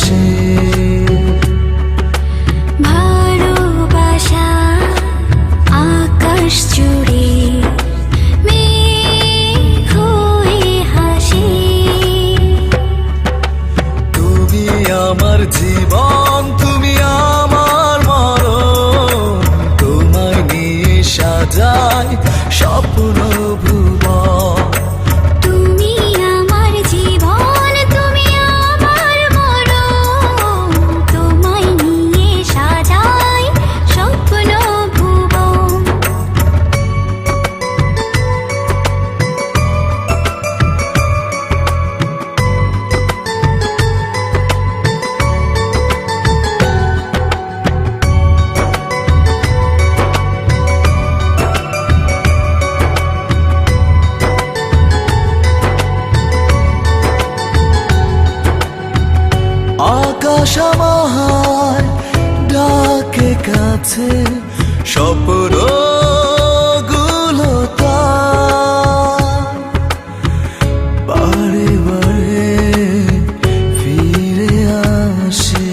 see. আকাশ আমার ডাকে কাছে স্বপ্নগুলো বারে বারে ফিরে আসে।